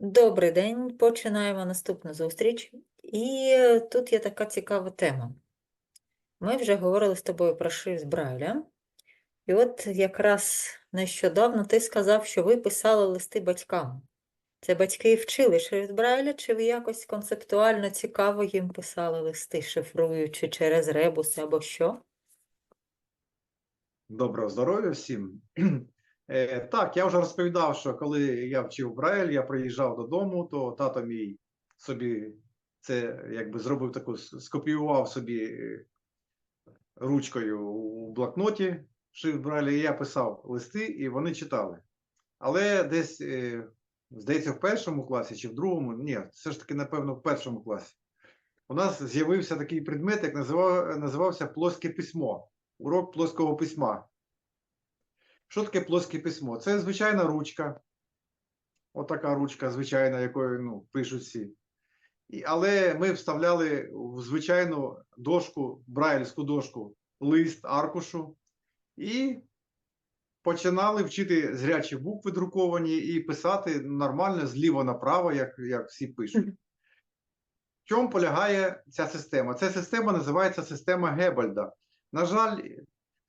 Добрий день, починаємо наступну зустріч. І е, тут є така цікава тема. Ми вже говорили з тобою про шрифт Брайля. І от якраз нещодавно ти сказав, що ви писали листи батькам. Це батьки вчили шрифт Брайля, чи ви якось концептуально цікаво їм писали листи, шифруючи через ребуси або що? Доброго здоров'я всім. Е, Так, я вже розповідав, що коли я вчив Брайль, я приїжджав додому, то тато мій собі це якби зробив таку, скопіював собі е, ручкою у блокноті шрифт Брайля, і я писав листи, і вони читали. Але десь, е, здається, в першому класі чи в другому, ні, все ж таки, напевно, в першому класі. У нас з'явився такий предмет, як називав, називався плоске письмо, урок плоского письма. Що таке плоске письмо? Це звичайна ручка. Отака ручка, звичайна, якою ну, пишуть всі. І, але ми вставляли в звичайну дошку, брайлівську дошку, лист аркушу і починали вчити зрячі букви друковані і писати нормально зліва направо, як, як всі пишуть. В чому полягає ця система? Ця система називається система Геббельда. На жаль,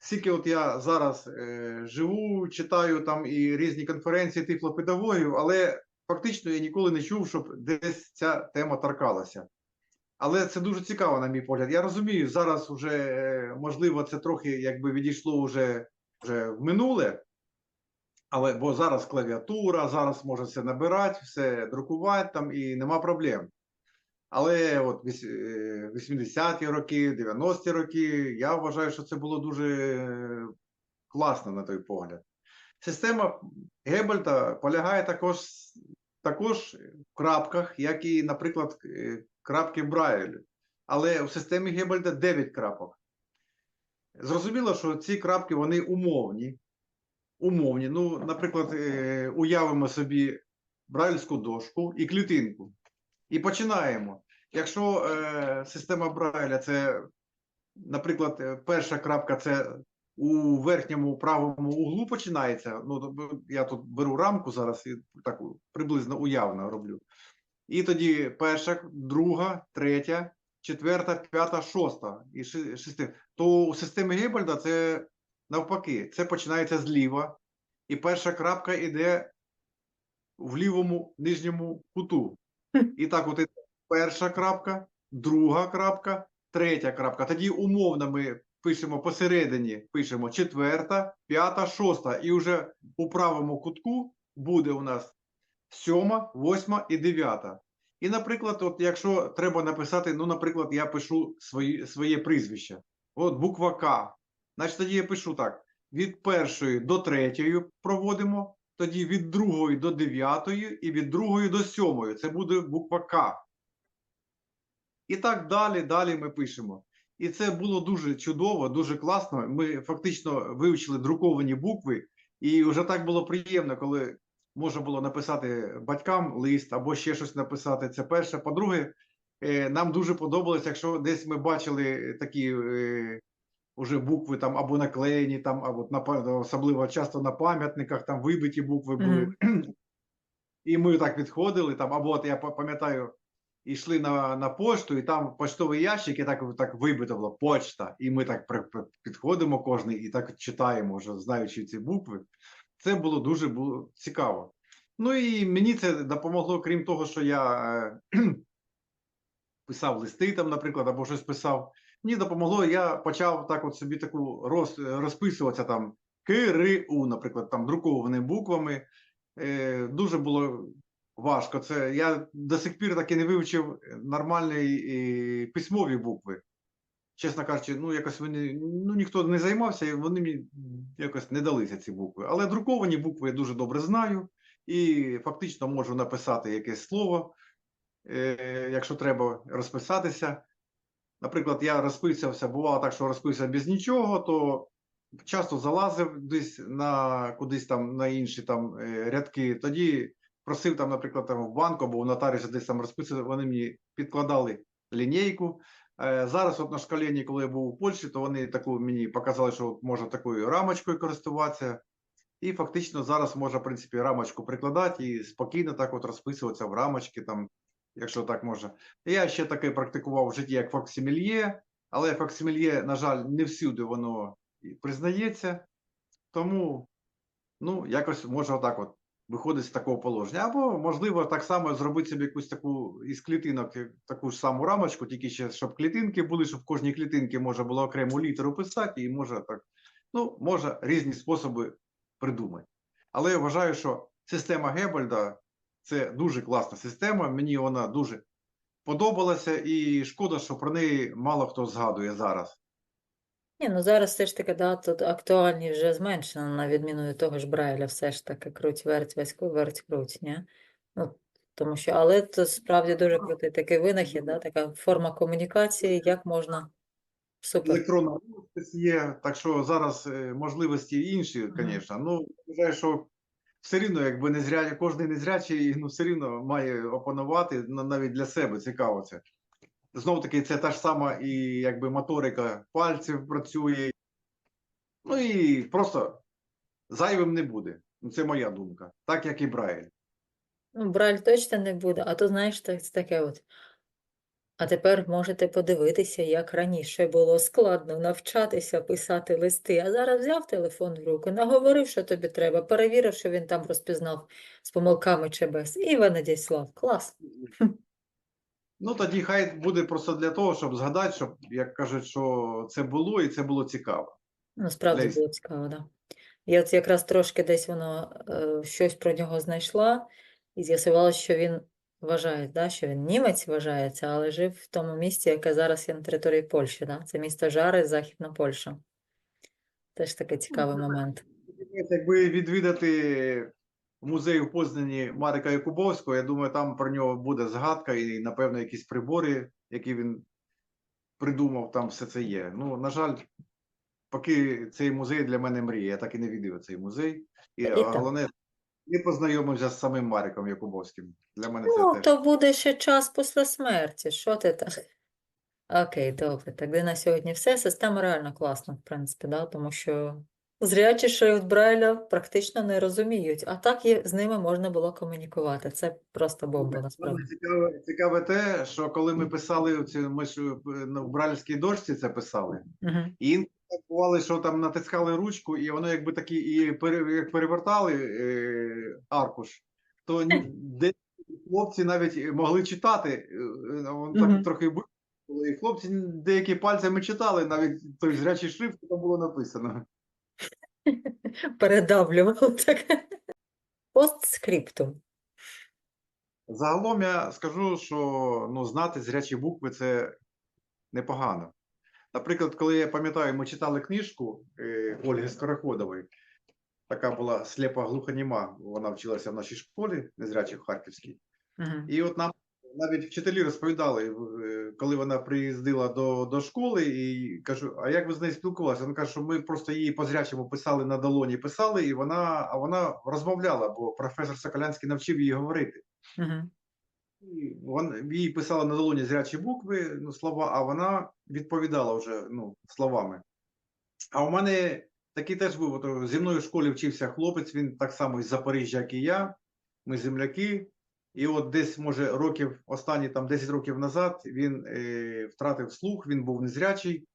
скільки от я зараз е, живу, читаю там і різні конференції тифлопедагогів, але фактично я ніколи не чув, щоб десь ця тема торкалася. Але це дуже цікаво, на мій погляд. Я розумію, зараз вже е, можливо це трохи якби відійшло вже, вже в минуле. Але бо зараз клавіатура, зараз може все набирати, все друкувати там і нема проблем. Але от е, 80-ті роки, 90-ті роки, я вважаю, що це було дуже е, класно на той погляд. Система Геббельта полягає також, також в крапках, як і, наприклад, е, крапки Брайлю. Але в системі Геббельта 9 крапок. Зрозуміло, що ці крапки вони умовні. Умовні. Ну, наприклад, е, уявимо собі брайльську дошку і клітинку. І починаємо. Якщо е, система Брайля це, наприклад, е, перша крапка це у верхньому правому углу починається. Ну, я тут беру рамку зараз і так приблизно уявно роблю. І тоді перша, друга, третя, четверта, п'ята, шоста і шести. То у системі Геббельда це навпаки, це починається зліва, і перша крапка йде в лівому нижньому куту. І так, от іде перша крапка, друга крапка, третя крапка. Тоді умовно ми пишемо посередині, пишемо четверта, п'ята, шоста. І вже у правому кутку буде у нас сьома, восьма і дев'ята. І, наприклад, от якщо треба написати, ну, наприклад, я пишу свої, своє прізвище. От буква К. Значить, тоді я пишу так: від першої до третьої проводимо, тоді від другої до дев'ятої і від другої до сьомої. Це буде буква К. І так далі, далі ми пишемо. І це було дуже чудово, дуже класно. Ми фактично вивчили друковані букви, і вже так було приємно, коли можна було написати батькам лист або ще щось написати. Це перше. По-друге, е, нам дуже подобалось, якщо десь ми бачили такі е, уже букви там або наклеєні, там, або на особливо часто на пам'ятниках, там вибиті букви були. І ми так відходили, там, або от я па- пам'ятаю, йшли на, на пошту, і там поштовий ящик, і так, так вибито було почта. І ми так підходимо кожний і так читаємо, вже знаючи ці букви. Це було дуже було цікаво. Ну і мені це допомогло, крім того, що я е, писав листи, там, наприклад, або щось писав. Мені допомогло, я почав так от собі таку роз, розписуватися там КРУ, наприклад, там друкованими буквами. Е, дуже було важко. Це я до сих пір так і не вивчив нормальні е, письмові букви. Чесно кажучи, ну якось вони ну ніхто не займався, і вони мені якось не далися ці букви. Але друковані букви я дуже добре знаю і фактично можу написати якесь слово, е, якщо треба розписатися. Наприклад, я розписався, бувало так, що розписався без нічого, то часто залазив десь на кудись там на інші там е, рядки. Тоді просив там, наприклад, там в банку або в нотаріуса десь там розписувати, вони мені підкладали лінійку. Е, Зараз, от на школінні, коли я був у Польщі, то вони таку мені показали, що от можна такою рамочкою користуватися. І фактично зараз можна, в принципі, рамочку прикладати і спокійно так от розписуватися в рамочки, там, якщо так можна. Я ще таке практикував в житті як факсимільє, але факсимільє, на жаль, не всюди воно признається. Тому, ну, якось можна отак от виходить з такого положення. Або, можливо, так само зробити собі якусь таку із клітинок, е, таку ж саму рамочку, тільки ще, щоб клітинки були, щоб в кожній клітинці можна було окрему літеру писати, і може так, ну, може різні способи придумати. Але я вважаю, що система Геббельда це дуже класна система. Мені вона дуже подобалася, і шкода, що про неї мало хто згадує зараз. Ні, ну зараз все ж таки, да, тут актуальність вже зменшена, на відміну від того ж Брайля, все ж таки круть, верть, весь верть, круть, ні? Ну, тому що, але це справді дуже крутий такий винахід, да, така форма комунікації, як можна супер. Електронна розпис є, так що зараз е, можливості інші, звісно. Ну, вважаю, що все рівно, якби не зря, кожен незрячий, ну, все рівно має опанувати ну, навіть для себе цікаво це. Знову таки, це та ж сама і якби моторика пальців працює. Ну і просто зайвим не буде. Ну, це моя думка. Так як і Брайль. Ну, Брайль точно не буде, а то, знаєш, так- це таке от. А тепер можете подивитися, як раніше було складно навчатися писати листи, а зараз взяв телефон в руку, наговорив, що тобі треба, перевірив, що він там розпізнав з помилками чи без, і надіслав. Клас. Ну, тоді хай буде просто для того, щоб згадати, щоб, як кажуть, що це було і це було цікаво. Ну, справді Лесь. було цікаво, да. Я от якраз трошки десь воно е, щось про нього знайшла, і з'ясувалося, що він вважає, да, що він німець вважається, але жив в тому місті, яке зараз є на території Польщі, да. Це місто Жари, Західна Польща. Теж такий цікавий момент. Якби відвідати музей у Познані Марика Якубовського, я думаю, там про нього буде згадка і, напевно, якісь прибори, які він придумав, там все це є. Ну, на жаль, поки цей музей для мене мрія. Я так і не відвідав цей музей. І І так. головне, не познайомився з самим Мариком Якубовським. Для мене це Ну, теж. то буде ще час після смерті. Що ти так? Окей, добре. Тоді на сьогодні все. Система реально класна, в принципі, да? тому що зрячі шрифт Брайля практично не розуміють, а так є, з ними можна було комунікувати. Це просто бомба, насправді. Цікаве, цікаве те, що коли ми писали ці, ми ж е, ну, в брайлівській дошці це писали, Мгм. і бувало, що там натискали ручку, і воно якби такі і пере, як перевертали е, аркуш, то ні- деякі хлопці навіть могли читати. е, е, Воно так Мгм. трохи було. І хлопці деякі пальцями читали, навіть той зрячий шрифт, там було написано. Передавлював так. Постскриптум. Загалом я скажу, що ну, знати зрячі букви це непогано. Наприклад, коли я пам'ятаю, ми читали книжку е, Ольги Скороходової, така була сліпа глухоніма, вона вчилася в нашій школі, незрячій в Харківській. Мгм. І от нам навіть вчителі розповідали, е, коли вона приїздила до, до школи, і кажу, а як ви з нею спілкувалися? Вона каже, що ми просто її по зрячому писали на долоні, писали, і вона, а вона розмовляла, бо професор Соколянський навчив її говорити. Мгм. І Вон, їй писала на долоні зрячі букви, ну, слова, а вона відповідала вже ну, словами. А у мене такий теж був. Зі мною в школі вчився хлопець, він так само із Запоріжжя, як і я. Ми земляки. І от десь, може, років, останні там 10 років назад він е, втратив слух, він був незрячий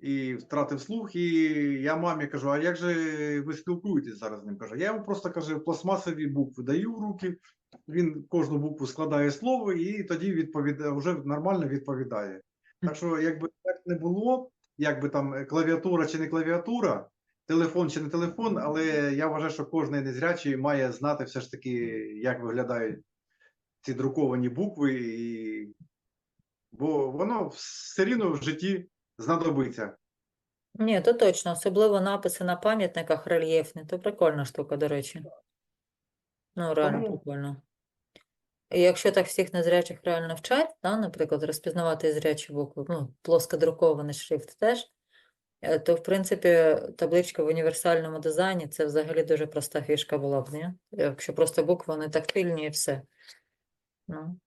і втратив слух. І я мамі кажу: а як же ви спілкуєтесь зараз з ним? Кажу, я йому просто кажу, пластмасові букви даю в руки, він кожну букву складає слово і тоді відповідає, вже нормально відповідає. Так що, якби так не було, якби там клавіатура чи не клавіатура, телефон чи не телефон, але я вважаю, що кожен незрячий має знати все ж таки, як виглядають ці друковані букви, і... бо воно все рівно в житті знадобиться. Ні, то точно, особливо написи на пам'ятниках рельєфні, то прикольна штука, до речі. Ну, реально Тому- прикольно. І якщо так всіх незрячих реально вчать, да, наприклад, розпізнавати зрячі букви, ну, плоскодрукований шрифт теж, то, в принципі, табличка в універсальному дизайні це взагалі дуже проста фішка була б, ні? Якщо просто букви, вони тактильні і все. Ну,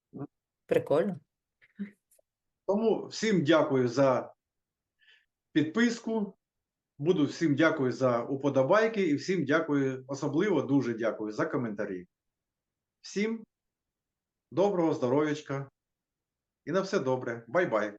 прикольно. Тому всім дякую за підписку. Буду всім дякую за уподобайки і всім дякую, особливо дуже дякую за коментарі. Всім доброго здоров'ячка і на все добре. Бай-бай.